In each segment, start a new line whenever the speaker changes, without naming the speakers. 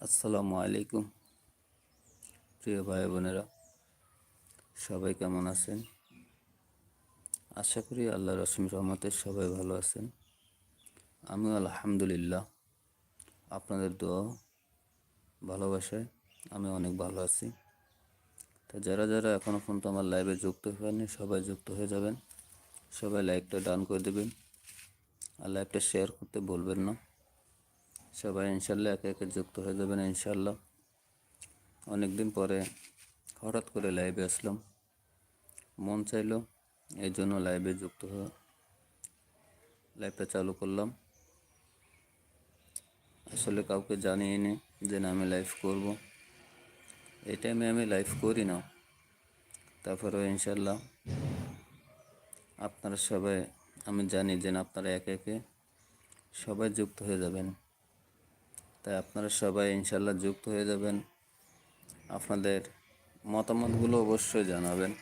আসসালামু আলাইকুম। প্রিয় ভাই বোনেরা, সবাই কেমন আছেন? আশা করি আল্লাহ রসম রহমতে সবাই ভালো আছেন। আমি আলহামদুলিল্লাহ, আপনাদের দোয়া ভালোবাসায় আমি অনেক ভালো আছি। তা যারা যারা এখনও পর্যন্ত আমার লাইভে যুক্ত হয়নি, সবাই যুক্ত হয়ে যাবেন। সবাই লাইভটা ডান করে দেবেন। আর লাইভটা শেয়ার করতে বলবেন না। সবাই ইনশাল্লাহ একে একে যুক্ত হয়ে যাবেন ইনশাল্লাহ। অনেক দিন পরে হঠাৎ করে লাইভে আসলাম। মন চাইলো এই জন্য লাইভে যুক্ত হয়ে লাইভটা চালু করলাম। আসলে কাউকে জানিয়ে নি যে না, আমি লাইভ করব। এই টাইমে আমি লাইভ করি না। তারপরেও ইনশাল্লাহ আপনারা সবাই, আমি জানি যে আপনারা একে একে সবাই যুক্ত হয়ে যাবেন। তাই আপনারা সবাই ইনশাল্লাহ যুক্ত হয়ে যাবেন। আপনাদের মতামতগুলো অবশ্যই জানাবেন।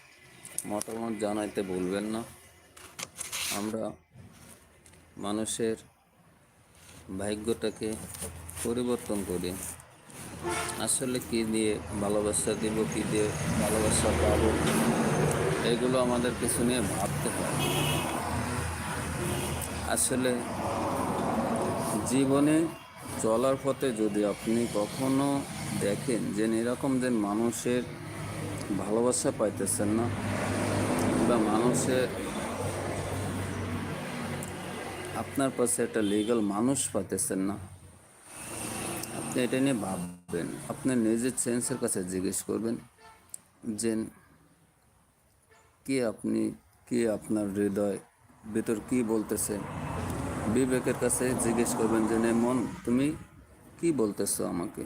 মতামত জানাইতে ভুলবেন না। আমরা মানুষের ভাগ্যটাকে পরিবর্তন করি। আসলে কি দিয়ে ভালোবাসা দিব, কি দিয়ে ভালোবাসা পাবো, এগুলো আমাদের কিছু নিয়ে ভাবতে হয়। আসলে জীবনে চলার পথে যদি আপনি কখনো দেখেন যে এরকম যে মানুষের ভালোবাসা পাইতেছেন না, বা মানুষের আপনার পাশে একটা লিগাল মানুষ পাইতেছেন না, আপনি এটা নিয়ে ভাববেন। আপনি নিজের সেন্সের কাছে জিজ্ঞেস করবেন যে কে আপনি, কে আপনার হৃদয়, ভেতর কি বলতেছে? বিবেকের কাছে জিজ্ঞেস করবেন যে মন তুমি কি বলতেছো আমাকে?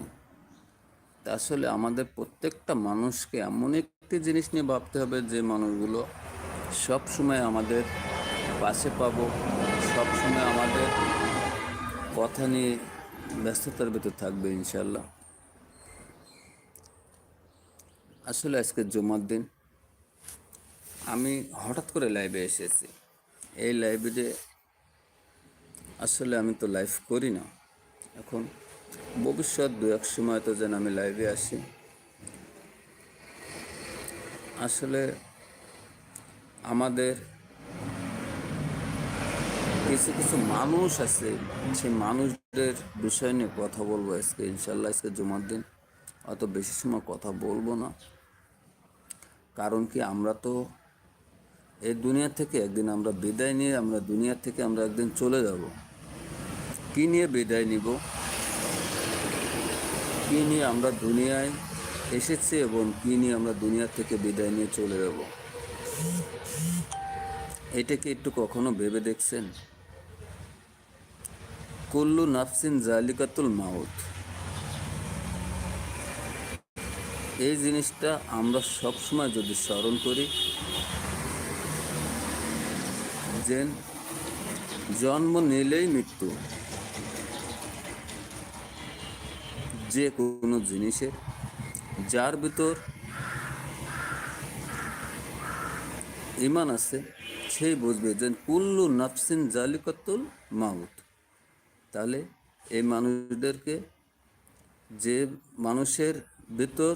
আসলে আমাদের প্রত্যেকটা মানুষকে এমন একটি জিনিস নিয়ে ভাবতে হবে যে, মানুষগুলো সব সময় আমাদের পাশে পাব সব সময় আমাদের কথা নিয়ে ব্যস্ততার ভিতর থাকবে ইনশাল্লাহ আসলে আজকে জুমার দিন, আমি হঠাৎ করে লাইভে এসেছি। এই লাইব্রেরি আসলে আমি তো লাইভ করি না। এখন ভবিষ্যৎ দু এক সময় তো যেন আমি লাইভে আসি। আসলে আমাদের কিছু কিছু মানুষ আছে, সেই মানুষদের বিষয় নিয়ে কথা বলব আজকে ইনশাল্লাহ আজকে জুমার দিন। অত বেশি সময় কথা বলব না। কারণ কি আমরা তো এই দুনিয়া থেকে একদিন আমরা বিদায় নিয়ে আমরা দুনিয়া থেকে আমরা একদিন চলে যাব। কি নিয়ে বিদায় নিব? কী নিয়ে আমরা দুনিয়ায় এসেছি এবং কী নিয়ে আমরা দুনিয়া থেকে বিদায় নিয়ে চলে যাব? এটাকে একটু কখনো ভেবে দেখছেন? কুল্লু নাফসিন জালিকাতুল মাউত। এই জিনিসটা আমরা সবসময় যদি স্মরণ করি যে জন্ম নিলেই মৃত্যু। যে কোনো জিনিসের যার ভিতর ইমান আছে সেই বুঝবে যে কুল্লু নাফসিন জালিকাতুল মাউত। তাহলে এই মানুষদেরকে যে মানুষের ভিতর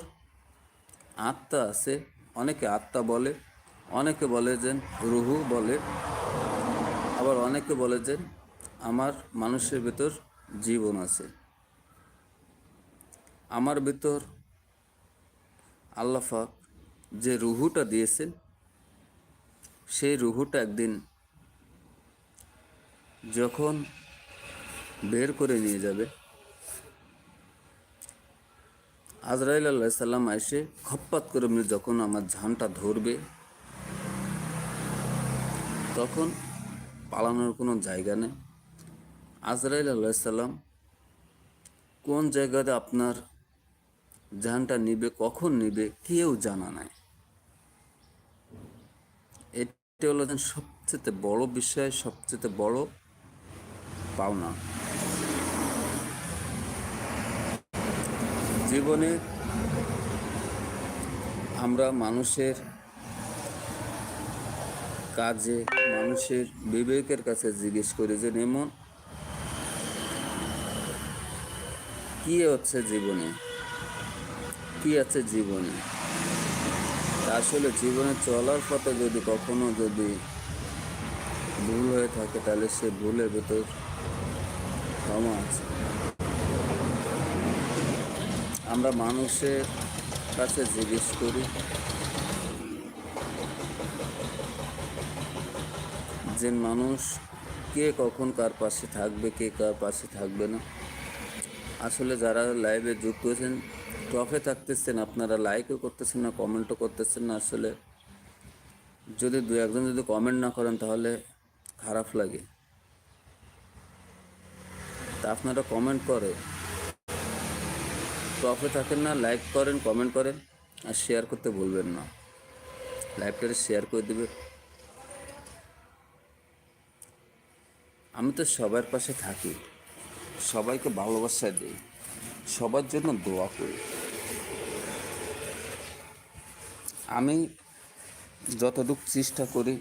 আত্মা আছে, অনেকে আত্মা বলে, অনেকে বলে যে রুহু বলে, আবার অনেকে বলে যে আমার মানুষের ভিতর জীবন আছে। আমার ভিতর আল্লাফাক যে রুহুটা দিয়েছেন, সেই রুহুটা একদিন যখন বের করে নিয়ে যাবে, আজরাইল আল্লাহ সাল্লাম এসে খপ্পাত করে যখন আমার ঝানটা ধরবে, তখন পালানোর কোনো জায়গা নেই। আজরাইল আল্লাহ সাল্লাম কোন জায়গাতে আপনার জানটা নিবে, কখন নিবে, কেউ জানা নাই। এটা হলো সবচেয়ে বড় বিষয়, সবচেয়ে বড় পাওনা। জীবনে আমরা মানুষের কাজে, মানুষের বিবেকের কাছে জিজ্ঞেস করি যে এমন কি হচ্ছে জীবনে? কি আছে জীবনে। আসলে জীবনে চলার পথে যদি কখনো যদি ভুল হয়ে থাকে, তাহলে সে ভুলের ভেতর ক্ষমা আছে। আমরা মানুষের কাছে জিজ্ঞেস করি, যে মানুষ কে কখন কার পাশে থাকবে, কে কার পাশে থাকবে না। আসলে যারা লাইভে যুক্ত হয়েছেন টপে থাকতেছেন আপনারা লাইকও করতেছেন না কমেন্টও করতেছেন না, আসলে যদি দু একজন যদি কমেন্ট না করেন তাহলে খারাপ লাগে। তা আপনারা কমেন্ট করে। টপে থাকেন না লাইক করেন কমেন্ট করেন, আর শেয়ার করতে ভুলবেন না। লাইভটা শেয়ার করে দেবে। আমি তো সবার পাশে থাকি, সবাইকে ভালোবাসা দিই, সবার জন্য দোয়া করি। আমি যতটুকু চেষ্টা করি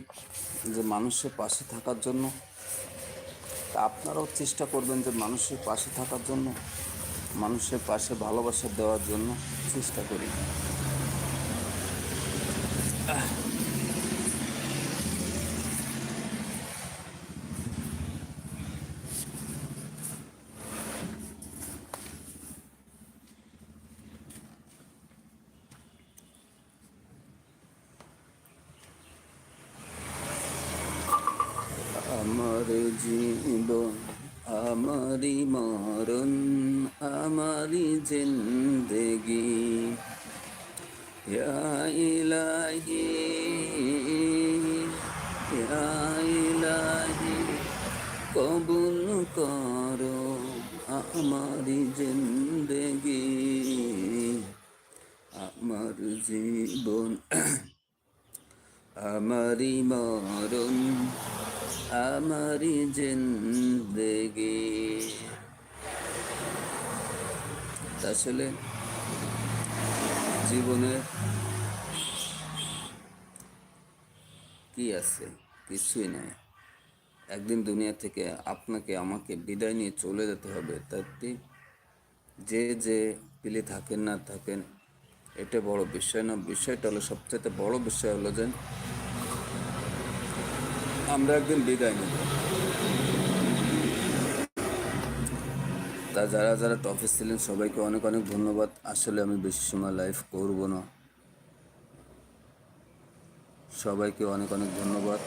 যে মানুষের পাশে থাকার জন্য, তা আপনারাও চেষ্টা করবেন যে মানুষের পাশে থাকার জন্য, মানুষের পাশে ভালোবাসা দেওয়ার জন্য চেষ্টা করি। আমার জীবন আমারি মরণ, আমারি জিন্দগি। ইলাহি ইলাহি, কবুল করো আমারি জিন্দগি। আমার জীবন, আমারি মরণ আমারি জিন্দগি। আসলে জীবনে কি আছে? কিছুই নাই। একদিন দুনিয়া থেকে আপনাকে, আমাকে বিদায় নিয়ে চলে যেতে হবে। তাতে যে যে পিলে থাকেন না থাকেন, এটা বড় বিষয় না। বিষয়টা হলো সবচেয়ে বড় বিষয় হলো যে আমরা একদিন বিদায় নেব। তা যারা যারা টফিস ছিলেন, সবাইকে অনেক অনেক ধন্যবাদ। আসলে আমি বেশি সময় লাইফ করব না। সবাইকে অনেক অনেক ধন্যবাদ।